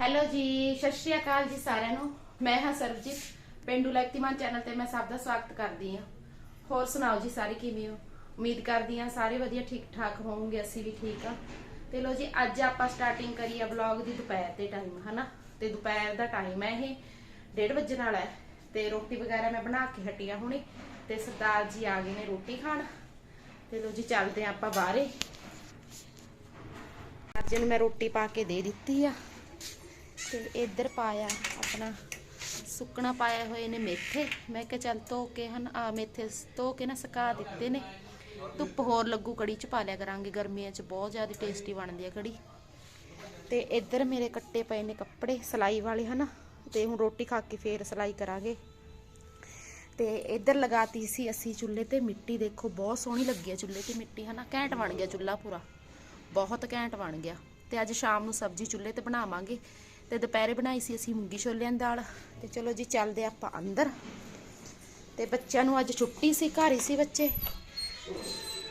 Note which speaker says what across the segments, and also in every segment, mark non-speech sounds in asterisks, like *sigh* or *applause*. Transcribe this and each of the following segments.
Speaker 1: Hello ਜੀ, ਸਤਿ ਸ਼੍ਰੀ ਅਕਾਲ ਜੀ ਸਾਰਿਆਂ ਨੂੰ। ਮੈਂ ਹਾਂ ਸਰਬਜੀਤ, ਪਿੰਡੂ ਲਕਤੀਮਾਨ ਚੈਨਲ ਤੇ ਮੈਂ ਸਭ ਦਾ ਸਵਾਗਤ ਕਰਦੀ ਹਾਂ। ਹੋਰ ਸੁਣਾਓ ਜੀ ਸਾਰੇ ਕਿਵੇਂ ਹੋ? ਉਮੀਦ ਕਰਦੀ ਹਾਂ ਸਾਰੇ ਵਧੀਆ ਠੀਕ ਠਾਕ ਹੋਵੋਗੇ, ਅਸੀਂ ਵੀ ਠੀਕ ਆ ਤੇ ਲੋ ਜੀ, ਅੱਜ ਆਪਾਂ ਸਟਾਰਟਿੰਗ ਕਰੀ ਆ ਵਲੌਗ ਦੀ ਦੁਪਹਿਰ ਦੇ ਟਾਈਮ ਹਨਾ? ਤੇ ਦੁਪਹਿਰ ਦਾ ਟਾਈਮ ਹੈ ਇਹ 1:30 ਵਜੇ ਨਾਲ ਹੈ। ਤੇ ਰੋਟੀ ਵਗੈਰਾ ਮੈਂ ਬਣਾ ਕੇ ਹਟੀ ਆ ਹੁਣੇ। ਤੇ ਸਰਦਾਰ ਜੀ ਆ ਗਏ ਨੇ ਰੋਟੀ ਖਾਣ। ਤੇ ਲੋ ਜੀ, ਚੱਲਦੇ ਆ ਆਪਾਂ ਬਾਹਰੇ। ਅੱਜ ਨੂੰ ਮੈਂ ਰੋਟੀ ਪਾ ਕੇ ਦੇ ਦਿੱਤੀ ਆ। ਤੇ ਇੱਧਰ ਪਾਇਆ, ਆਪਣਾ ਸੁੱਕਣਾ ਪਾਇਆ ਹੋਏ ਨੇ ਮੇਥੇ। ਮੈਂ ਕਿਹਾ ਚੱਲ ਧੋ ਕੇ ਹਨ, ਆ ਮੇਥੇ ਧੋ ਕੇ ਨਾ ਸੁਕਾ ਦਿੱਤੇ ਨੇ। ਧੁੱਪ ਹੋਰ ਲੱਗੂ, ਕੜੀ ਚ ਪਾ ਲਿਆ ਕਰਾਂਗੇ, ਗਰਮੀਆਂ ਚ ਬਹੁਤ ਜ਼ਿਆਦਾ ਟੇਸਟੀ ਬਣਦੀ ਹੈ ਕੜੀ। ਤੇ ਇੱਧਰ ਮੇਰੇ ਕੱਟੇ ਪਏ ਨੇ ਕੱਪੜੇ, ਸਲਾਈ ਵਾਲੇ, ਹਨਾ? ਤੇ ਹੁਣ ਰੋਟੀ ਖਾ ਕੇ ਫੇਰ ਸਲਾਈ ਕਰਾਂਗੇ। ਤੇ ਇੱਧਰ ਲਗਾਤੀ ਸੀ ਅਸੀਂ ਚੁੱਲ੍ਹੇ ਤੇ ਮਿੱਟੀ, ਦੇਖੋ ਬਹੁਤ ਸੋਹਣੀ ਲੱਗੀ ਹੈ ਚੁੱਲ੍ਹੇ ਤੇ ਮਿੱਟੀ, ਹਨਾ? ਘੈਂਟ ਬਣ ਗਿਆ ਚੁੱਲ੍ਹਾ ਪੂਰਾ। ਬਹੁਤ ਘੈਂਟ ਬਣ ਗਿਆ। ਤੇ ਅੱਜ ਸ਼ਾਮ ਨੂੰ ਸਬਜ਼ੀ ਚੁੱਲ੍ਹੇ ਤੇ ਬਣਾਵਾਂਗੇ। ਤੇ ਦੁਪਹਿਰੇ ਬਣਾਈ ਸੀ ਅਸੀਂ ਮੂੰਗੀ ਛੋਲਿਆਂ ਦੀ ਦਾਲ। ਤੇ ਚਲੋ ਜੀ, ਚੱਲਦੇ ਆਪਾਂ ਅੰਦਰ। ਤੇ ਬੱਚਿਆਂ ਨੂੰ ਅੱਜ ਛੁੱਟੀ ਸੀ, ਘਰ ਹੀ ਸੀ ਬੱਚੇ।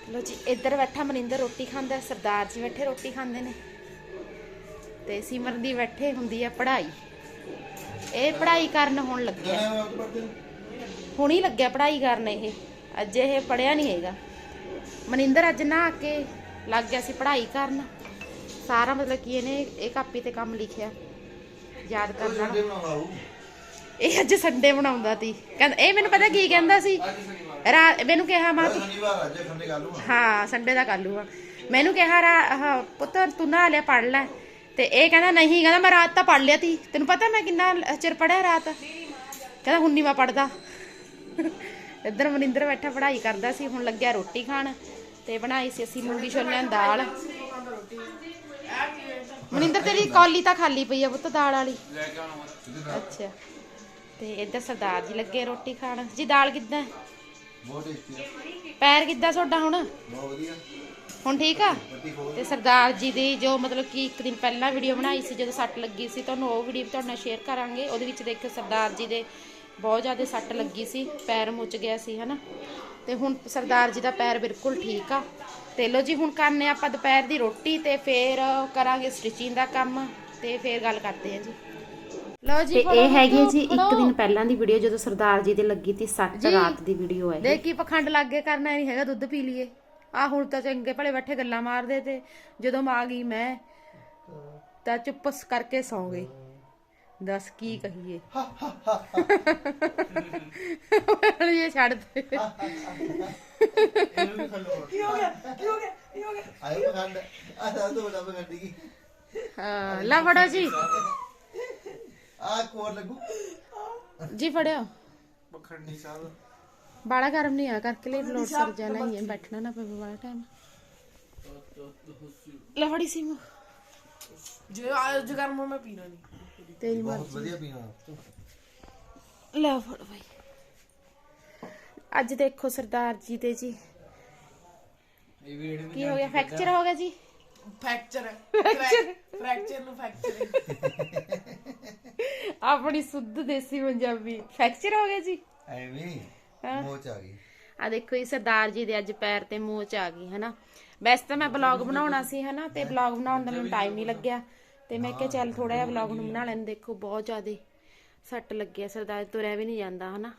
Speaker 1: ਲੋ ਜੀ, ਇੱਧਰ ਬੈਠਾ ਮਨਿੰਦਰ, ਰੋਟੀ ਖਾਂਦਾ। ਸਰਦਾਰ ਜੀ ਬੈਠੇ, ਰੋਟੀ ਖਾਂਦੇ ਨੇ। ਤੇ ਸਿਮਰਨ ਦੀ ਬੈਠੇ ਹੁੰਦੀ ਆ ਪੜ੍ਹਾਈ। ਇਹ ਪੜ੍ਹਾਈ ਕਰਨ ਹੁਣ ਲੱਗਿਆ। ਹੁਣ ਹੀ ਲੱਗਿਆ ਪੜ੍ਹਾਈ ਕਰਨ ਇਹ। ਅੱਜ ਇਹ ਪੜਿਆ ਨਹੀਂ ਹੈਗਾ। ਮਨਿੰਦਰ ਅੱਜ ਨਾ ਆ ਕੇ ਲੱਗ ਗਿਆ ਸੀ ਪੜ੍ਹਾਈ ਕਰਨ। ਸਾਰਾ ਮਤਲਬ ਕਿ ਇਹਨੇ ਇਹ ਕਾਪੀ ਤੇ ਕੰਮ ਲਿਖਿਆ। ਯਾਦ ਕਰਨਾ ਇਹ ਅੱਜ ਸੰਡੇ ਬਣਾਉਂਦਾ ਸੀ ਕਹਿੰਦਾ ਇਹ ਮੈਨੂੰ ਪਤਾ ਕੀ ਕਹਿੰਦਾ ਸੀ? ਰਾ- ਮੈਨੂੰ ਕਿਹਾ ਮਾਂ ਤੂੰ
Speaker 2: ਸ਼ਨੀਵਾਰ ਅੱਜ ਖੰਡੇ ਗੱਲ ਨੂੰ
Speaker 1: ਹਾਂ ਸੰਡੇ ਦਾ ਕਰ ਲੂਗਾ ਮੈਨੂੰ ਕਿਹਾ ਰਾ ਆਹ ਪੁੱਤਰ ਤੂੰ ਨਾ ਲਿਆ ਪੜ ਲੈ। ਤੇ ਇਹ ਕਹਿੰਦਾ ਨਹੀਂ ਕਹਿੰਦਾ ਮੈਂ ਰਾਤ ਤਾਂ ਪੜ ਲਿਆ ਤੀ। ਤੈਨੂੰ ਪਤਾ ਮੈਂ ਕਿੰਨਾ ਚਿਰ ਪੜਿਆ ਰਾਤ? ਕਹਿੰਦਾ ਹੁਣ ਨਹੀਂ ਮੈਂ ਪੜਦਾ ਇੱਧਰ ਮਨਿੰਦਰ ਬੈਠਾ ਪੜ੍ਹਾਈ ਕਰਦਾ ਸੀ ਹੁਣ ਲੱਗਿਆ ਰੋਟੀ ਖਾਣ। ਤੇ ਬਣਾਈ ਸੀ ਅਸੀਂ ਮੂੰਗੀ ਛੋਲਿਆਂ ਦੀ ਦਾਲ। ਮਨਿੰਦਰ, ਤੇਰੀ ਕੌਲੀ ਤਾਂ ਖਾਲੀ ਪਈ ਆ ਪੁੱਤ ਦਾਲ ਵਾਲੀ। ਅੱਛਾ। ਤੇ ਇੱਧਰ ਸਰਦਾਰ ਜੀ ਲੱਗੇ ਰੋਟੀ ਖਾਣ। ਜੀ, ਦਾਲ ਕਿੱਦਾਂ?
Speaker 2: ਬਹੁਤ ਟੇਸਟੀ
Speaker 1: ਪੈਰ ਕਿੱਦਾਂ ਤੁਹਾਡਾ ਹੁਣ?
Speaker 2: ਬਹੁਤ ਵਧੀਆ
Speaker 1: ਹੁਣ ਠੀਕ ਆ? ਤੇ ਸਰਦਾਰ ਜੀ ਦੀ ਜੋ ਮਤਲਬ ਕਿ ਇੱਕ ਦਿਨ ਪਹਿਲਾਂ ਵੀਡੀਓ ਬਣਾਈ ਸੀ, ਜਦੋਂ ਸੱਟ ਲੱਗੀ ਸੀ, ਤੁਹਾਨੂੰ ਉਹ ਵੀਡੀਓ ਵੀ ਤੁਹਾਡੇ ਨਾਲ ਸ਼ੇਅਰ ਕਰਾਂਗੇ। ਉਹਦੇ ਵਿੱਚ ਦੇਖੋ ਸਰਦਾਰ ਜੀ ਦੇ ਬਹੁਤ ਜ਼ਿਆਦਾ ਸੱਟ ਲੱਗੀ ਸੀ, ਪੈਰ ਮੁੱਚ ਗਿਆ ਸੀ, ਹਨਾ? ਤੇ ਹੁਣ ਸਰਦਾਰ ਜੀ ਦਾ ਪੈਰ ਬਿਲਕੁਲ ਠੀਕ ਆ। ਤੇ ਲੋ ਜੀ ਹੁਣ ਕਰਨੇ ਆਪਾਂ ਦੁਪਹਿਰ ਦੀ ਰੋਟੀ ਤੇ ਫੇਰ ਕਰਾਂਗੇ ਸਟਿਚਿੰਗ ਦਾ ਕੰਮ ਤੇ ਫੇਰ ਗੱਲ ਕਰਦੇ ਆ ਜੀ। ਲੋ ਜੀ ਤੇ ਇਹ ਹੈਗੀ ਜੀ ਇੱਕ ਦਿਨ ਪਹਿਲਾਂ ਦੀ ਵੀਡੀਓ ਜਦੋਂ ਸਰਦਾਰ ਜੀ ਦੇ ਲੱਗੀ ਤੀ ਸੱਟ ਰਾਤ ਦੀ ਵੀਡੀਓ ਹੈ ਦੇਖ ਕੀ ਪਖੰਡ ਲੱਗੇ ਕਰਨਾ ਨਹੀਂ ਹੈਗਾ ਦੁੱਧ ਪੀ ਲਈਏ। ਆ ਹੁਣ ਤਾਂ ਚੰਗੇ ਭਲੇ ਬੈਠੇ ਗੱਲਾਂ ਮਾਰਦੇ ਤੇ ਜਦੋਂ ਮੈਂ ਆ ਗਈ ਮੈਂ ਤਾਂ ਚੁੱਪਸ ਕਰਕੇ ਸੌਂ ਗਈ। ਦੱਸ ਕੀ ਕਹੀਏ ਇਹ ਛੱਡ ਦੇ
Speaker 2: ਆਇਓ ਖੰਡ ਆ ਤਾਂ ਦੋ ਡੱਬੇ ਖੰਡੀ ਕੀ
Speaker 1: ਹਾਂ ਲਾ ਫੜੋ ਜੀ
Speaker 2: ਆ ਕੋਰ ਲੱਗੂ
Speaker 1: ਜੀ ਫੜਿਓ
Speaker 2: ਬਖੰਡੀ ਸਾਹਿਬ
Speaker 1: ਬਾਲਾ ਗਰਮ ਨਹੀਂ ਆ ਕਰਕੇ ਲਈ ਫਲੋਰ ਸਰ ਜਾਣਾ ਹੀ ਹੈ ਤੇਰੀ
Speaker 2: ਬਹੁਤ ਵਧੀਆ ਪੀਣਾ
Speaker 1: ਲੈ ਫੜ ਬਈ। ਅੱਜ ਦੇਖੋ ਸਰਦਾਰ ਜੀ ਦੇ ਜੀ। ਕੀ ਹੋ ਗਿਆ? ਫ੍ਰੈਕਚਰ ਹੋ ਗਿਆ ਜੀ?
Speaker 3: ਫ੍ਰੈਕਚਰ ਫ੍ਰੈਕਚਰ ਫ੍ਰੈਕਚਰ ਨੂੰ ਫ੍ਰੈਕਚਰ *laughs*
Speaker 1: ਆਪਣੀ ਸੁੱਧ ਦੇਸੀ ਪੰਜਾਬੀ। ਫ੍ਰੈਕਚਰ ਹੋ ਗਿਆ ਜੀ?
Speaker 2: ਐਵੇਂ। ਮੋਚ ਆ ਗਈ।
Speaker 1: ਆ ਦੇਖੋ ਇਹ ਸਰਦਾਰ ਜੀ ਦੇ ਅੱਜ ਪੈਰ ਤੇ ਮੋਚ ਆ ਗਈ ਹਨਾ? ਵੈਸੇ ਤਾਂ ਮੈਂ ਬਲੌਗ ਬਣਾਉਣਾ ਸੀ ਹਨਾ? ਤੇ ਬਲੌਗ ਬਣਾਉਣ ਦਾ ਮੈਨੂੰ ਟਾਈਮ ਨਹੀਂ ਲੱਗਿਆ। ਤੇ ਮੈਂ ਕਿਹਾ ਚੱਲ ਥੋੜਾ ਜਿਹਾ ਬਲੌਗ ਨੂੰ ਬਣਾ ਲੈਣ ਦੇਖੋ ਬਹੁਤ ਜ਼ਿਆਦੇ ਸੱਟ ਲੱਗਿਆ ਸਰਦਾਰ ਤੁਰਿਆ ਵੀ ਨਹੀਂ ਜਾਂਦਾ ਹਨਾ।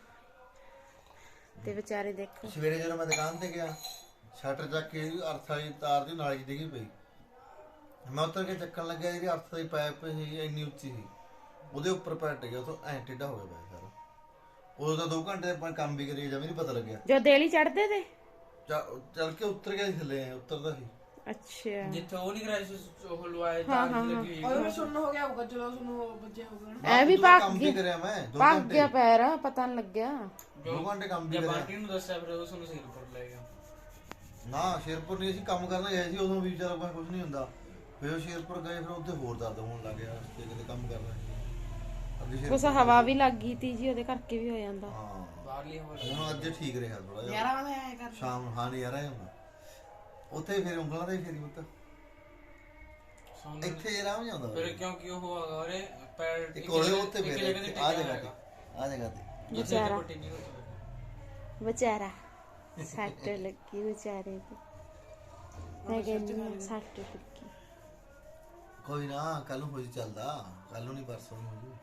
Speaker 1: ਤੇ ਵਿਚਾਰੇ ਦੇਖੋ।
Speaker 2: ਸਵੇਰੇ ਜਦੋਂ ਮੈਂ ਦੁਕਾਨ ਤੇ ਗਿਆ ਸ਼ਟਰ ਚੱਕ ਕੇ ਅਰਥ ਵਾਲੀ ਤਾਰ ਦੀ ਨਾਲੀ 'ਚ ਡਿੱਗੀ ਪਈ। ਮੈਂ ਉੱਤਰ ਕੇ ਚੱਕਣ ਲੱਗਿਆ ਜਿਹੜੀ ਅਰਥ ਦੀ ਪਾਈਪ ਸੀ ਇੰਨੀ ਉੱਚੀ ਸੀ। ਉਹਦੇ ਉੱਪਰ ਪੈਰ ਟਿਕਿਆ ਉਥੋਂ ਐਂ ਟੇਢਾ ਹੋ ਗਿਆ ਬਾਈ ਸਾਰਾ ਉਦੋਂ ਤਾਂ 2 ਘੰਟੇ ਆਪਾਂ ਕੰਮ ਵੀ ਕਰੀਏ ਜਮੀ ਨਹੀਂ ਪਤਾ ਲੱਗਿਆ।
Speaker 1: ਜੋ ਦੇਲੀ ਚੜਦੇ ਤੇ?
Speaker 2: ਚੱਲ- ਕੇ ਉੱਤਰ ਗਿਆ ਥੱਲੇ ਉੱਤਰਦਾ ਸੀ।
Speaker 1: ਅੱਛਾ।
Speaker 4: ਜਿੱਥੇ ਉਹ ਨਹੀਂ ਕਰਾਇਆ ਸੀ ਉਹ ਲਵਾਇਆ ਤਾਂ ਲੱਗੀ ਹੋਈ।
Speaker 3: ਉਹ ਸੁਣਨ ਹੋ ਗਿਆ ਹੋਊਗਾ ਚਲੋ ਤੁਹਾਨੂੰ ਬੱਚੇ ਹੋਊਗਾ ਨਾ।
Speaker 1: ਵੀ ਭੱਗ
Speaker 2: ਕੰਮ ਵੀ
Speaker 1: ਗਿਆ
Speaker 2: ਕਰਿਆ ਮੈਂ 2
Speaker 1: ਭੱਗ
Speaker 2: ਘੰਟੇ।
Speaker 1: ਗਿਆ ਪੈਰ ਪਤਾ ਨਹੀਂ ਲੱਗਿਆ।
Speaker 2: 2 ਘੰਟੇ ਕੰਮ ਵੀ
Speaker 4: ਜੇ
Speaker 2: ਕਰਿਆ।
Speaker 4: ਬਾਟੀ ਨੂੰ ਦੱਸਿਆ ਫਿਰ ਉਸ ਨੂੰ ਸਿਰ ਪਰ ਲੈ ਗਿਆ।
Speaker 2: ਨਾ ਸ਼ੇਰਪੁਰ ਨਹੀਂ ਅਸੀਂ ਕੰਮ ਕਰਨ ਗਏ ਸੀ ਉਦੋਂ ਵੀ ਵਿਚਾਰਾ ਕੋਈ ਕੁਝ ਨਹੀਂ ਹੁੰਦਾ। ਫਿਰ ਉਹ ਸ਼ੇਰਪੁਰ ਗਏ ਫਿਰ ਉੱਥੇ ਹੋਰ ਦਰਦ ਹੋਣ ਲੱਗ ਗਿਆ ਤੇ ਕਿਤੇ ਕੰਮ ਕਰ ਰਹੇ ਅੱਗੇ ਸ਼ੇਰ
Speaker 1: ਕੁਛ ਹਵਾ ਵੀ ਲੱਗ ਗਈ ਤੀ ਜੀ ਉਹਦੇ ਕਰਕੇ ਵੀ ਹੋ ਜਾਂਦਾ।
Speaker 2: ਹਾਂ।
Speaker 4: ਬਾਹਰਲੀ ਹਵਾ
Speaker 2: ਹੁਣ ਅੱਜ ਠੀਕ ਰਿਹਾ ਥੋੜਾ ਜਿਹਾ।
Speaker 3: ਯਾਰਾ ਮੈਂ ਆਇਆ ਕਰ
Speaker 2: ਸ਼ਾਮ ਨੂੰ ਹਾਂ ਨਜ਼ਾਰਾ ਹੀ ਹੁੰਦਾ। ਉੱਥੇ ਫਿਰ ਉਂਗਲਾਂ ਤੇ ਫੇਰੀ ਮੁੱਤ
Speaker 4: ਸੌਂ
Speaker 2: ਇੱਥੇ ਆਰਾਮ ਨਹੀਂ ਆਉਂਦਾ
Speaker 4: ਫਿਰ ਕਿਉਂਕਿ ਉਹ ਹੈਗਾ ਉਹਰੇ ਪੈਰ
Speaker 2: ਇੱਕ ਹੋਲੇ ਉੱਥੇ
Speaker 4: ਇੱਕ
Speaker 2: ਫੇਰੇ
Speaker 4: ਜਗ੍ਹਾ ਤੇ
Speaker 2: ਆ
Speaker 4: ਟਿਕਿਆ
Speaker 2: ਜਗ੍ਹਾ
Speaker 4: ਹੈਗਾ।
Speaker 2: ਤੇ ਆ ਜਗ੍ਹਾ ਤੇ।
Speaker 4: ਦੂਸਰੀ
Speaker 1: ਵਿਚਾਰਾ।
Speaker 4: ਪੱਟੀ ਨਹੀਂ ਹੋਈ
Speaker 1: ਵਿਚਾਰਾ। *laughs* ਸੱਟ ਲੱਗੀ ਵਿਚਾਰੇ ਤੇ। ਮੈਂ ਕਹਿੰਦੀ ਹਾਂ, ਸੱਟ ਲੱਗੀ।
Speaker 2: ਕੋਈ ਨਾ ਕੱਲ ਨੂੰ ਹੋਈ ਚੱਲਦਾ। ਕੱਲ ਨੂੰ ਨਹੀਂ ਪਰਸੋਂ ਨੂੰ ਹੋ ਜੂ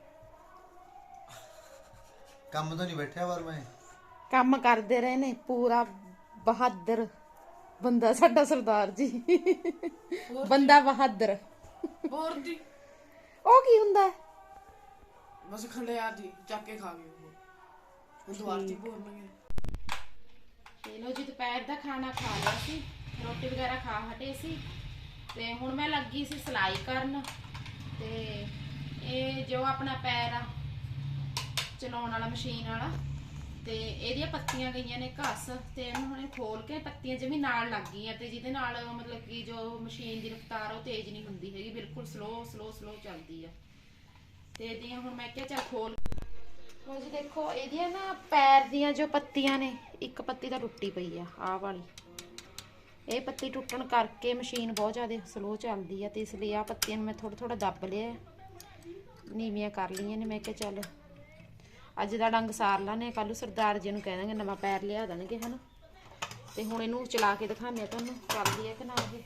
Speaker 2: ਕੰਮ ਤਾਂ ਨਹੀਂ ਬੈਠਿਆ ਪਰ ਮੈਂ।
Speaker 1: ਕੰਮ ਕਰਦੇ ਰਹੇ ਨੇ ਪੂਰਾ ਬਹਾਦਰ। ਬੰਦਾ ਸਾਡਾ ਸਰਦਾਰ ਜੀ। ਬੰਦਾ ਬਹਾਦਰ।
Speaker 3: ਹੋਰ ਜੀ
Speaker 1: ਉਹ ਕੀ ਹੁੰਦਾ? ਹੈ?
Speaker 3: ਬਸ ਖੰਡੇ ਯਾਰ ਜੀ ਚੱਕ ਕੇ ਖਾ ਗਏ ਉਹ। ਹੁਣ ਦੁਆਰ ਚ ਬੋਲਣਗੇ
Speaker 1: ਤੇ ਲੋ ਜੀ ਦੁਪਹਿਰ ਦਾ ਖਾਣਾ ਖਾ ਲਿਆ ਸੀ। ਰੋਟੀ ਵਗੈਰਾ ਖਾ ਹਟੇ ਸੀ। ਤੇ ਹੁਣ ਮੈਂ ਲੱਗੀ ਸੀ ਸਿਲਾਈ ਕਰਨ। ਤੇ ਇਹ ਜੋ ਆਪਣਾ ਪੈਰ ਆ ਚਲਾਉਣ ਵਾਲਾ ਮਸ਼ੀਨ ਵਾਲਾ ਤੇ ਇਹਦੀਆਂ ਪੱਤੀਆਂ ਗਈਆਂ ਨੇ ਘਸ, ਤੇ ਇਹਨੂੰ ਹੁਣੇ ਖੋਲ ਕੇ ਪੱਤੀਆਂ ਜਿਵੇਂ ਨਾਲ ਲੱਗ ਗਈਆਂ ਤੇ ਜਿਹਦੇ ਨਾਲ ਮਤਲਬ ਕਿ ਜੋ ਮਸ਼ੀਨ ਦੀ ਰਫ਼ਤਾਰ ਉਹ ਤੇਜ਼ ਨਹੀਂ ਹੁੰਦੀ ਹੈਗੀ, ਬਿਲਕੁਲ ਸਲੋ ਸਲੋ ਸਲੋ ਚੱਲਦੀ ਆ। ਤੇ ਇਹਦੀਆਂ ਹੁਣ ਮੈਂ ਕਿਹਾ ਚੱਲ ਖੋਲ। ਲੋ ਜੀ ਦੇਖੋ, ਇਹਦੀਆਂ ਨਾ ਪੈਰ ਦੀਆਂ ਜੋ ਪੱਤੀਆਂ ਨੇ, ਇੱਕ ਪੱਤੀ ਤਾਂ ਟੁੱਟੀ ਪਈ ਆ, ਆਹ ਵਾਲੀ। ਇਹ ਪੱਤੀ ਟੁੱਟਣ ਕਰਕੇ ਮਸ਼ੀਨ ਬਹੁਤ ਜ਼ਿਆਦਾ ਸਲੋ ਚੱਲਦੀ ਆ ਤੇ ਇਸ ਲਈ ਆਹ ਪੱਤੀਆਂ ਨੂੰ ਮੈਂ ਥੋੜਾ ਥੋੜਾ ਦੱਬ ਲਿਆ। ਨੀਵੀਆਂ ਕਰ ਲਈਆਂ ਨੇ, ਮੈਂ ਕਿਹਾ ਚੱਲ ਅੱਜ ਦਾ ਡੰਗ ਸਾਰ ਲਾਣੇ ਕੱਲ ਨੂੰ ਸਰਦਾਰ ਜੀ ਨੂੰ ਕਹਿ ਦਾਂਗੇ ਨਵਾਂ ਪੈਰ ਲਿਆ ਦੇਣਗੇ, ਹਨਾ? ਤੇ ਹੁਣ ਇਹਨੂੰ ਚਲਾ ਕੇ ਦਿਖਾਉਂਦੇ ਆ ਤੁਹਾਨੂੰ, ਚੱਲਦੀ ਹੈ ਕਿ ਨਾ ਇਹ?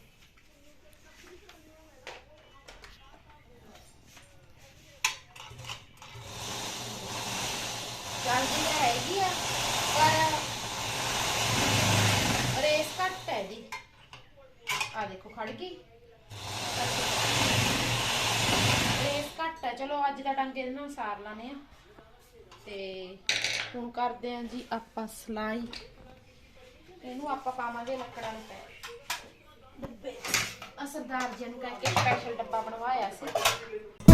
Speaker 1: ਚੱਲਦੀ ਤਾਂ ਹੈਗੀ ਆ, ਪਰ ਰੇਸ ਘੱਟ ਹੈ ਦੀ ਆ ਦੇਖੋ ਖੜ ਗਈ। ਰੇਸ ਘੱਟ ਹੈ। ਚਲੋ, ਅੱਜ ਦਾ ਡੰਗ ਇਹਦੇ ਨਾਲ ਸਾਰ ਲਾਣੇ ਆ ਤੇ ਹੁਣ ਕਰਦੇ ਆਂ ਜੀ ਆਪਾਂ ਸਲਾਈ। ਇਹਨੂੰ ਆਪਾਂ ਪਾਵਾਂਗੇ ਲੱਕੜਾਂ ਨੂੰ ਪੈ। ਡੱਬੇ। ਅਸਰਦਾਰ ਸਰਦਾਰ ਜੀ ਨੂੰ ਕਹਿ ਕੇ ਸਪੈਸ਼ਲ ਡੱਬਾ ਬਣਵਾਇਆ ਸੀ।